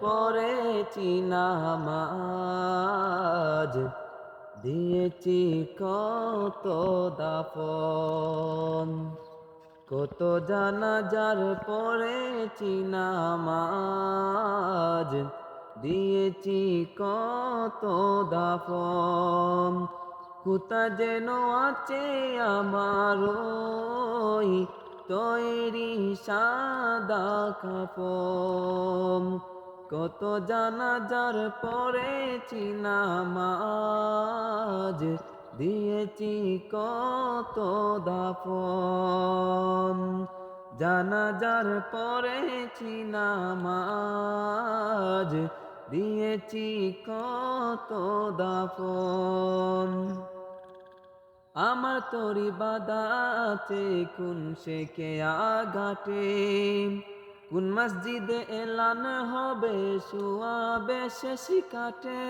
পরে চিনামাজ দিয়েছি কত দাফন। কত জানাজার পরে চিনামাজ দিয়েছি কত দাফন। কুতা যেন আছে আমার ওই তৈরি সাদা কাপন কত জানা জানাজার পড়েছি নামাজ, দিয়েছি কত দাফন। জানাজার পড়েছি নামাজ, দিয়েছি কত দাফন। আমার তরি বাদা আছে, কোন সে কে আঘাটে কোন মসজিদে এলান হবে শুয়াবে শেষ কাটে?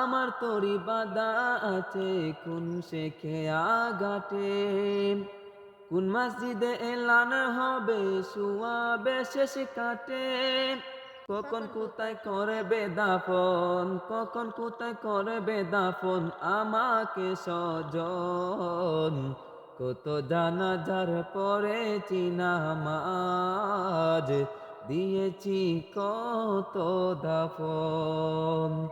আমার তরি বাদা আছে, কোন সে কে আঘাটে কোন মসজিদে এলান হবে শুয়াবে শেষ কাটে? কখন কোথায় করে বেদাফন? কখন কোথায় করে বেদাফন? আমাকে সজন কত জানাজার পরে চিনামাজ দিয়েছি কত দাফন।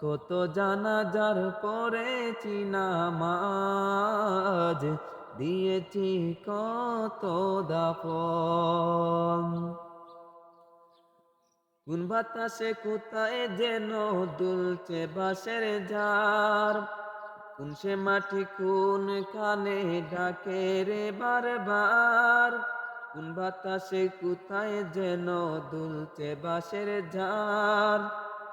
কত জানাজার পরে চিনামাজ দিয়েছি কত দাফন। কোন বাতাসে কোথায় যেন দুলছে বাসের ঝাড়? কোন সে মাটি কোন কানে ডাকে রে বারবার? কোন বাতাসে কোথায় যেন দুলছে বাসের ঝাড়?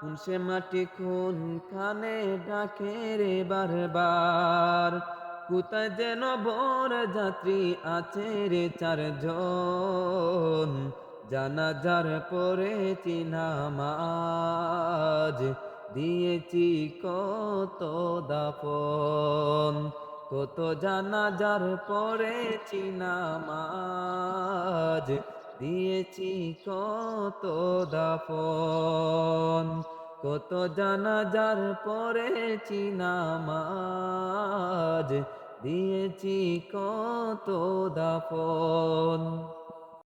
কোন সে মাটি কোন কানে ডাকে রে বারবার? কোথায় যেন বর যাত্রী আছে রে চারজন? জানাজার পরে চিনামাজ দিয়েছি কত দাফন, কত জানাজার পরে চিনামাজ দিয়েছি কত দাফন, কত জানাজার পরে চিনামাজ দিয়েছি কত দাফন।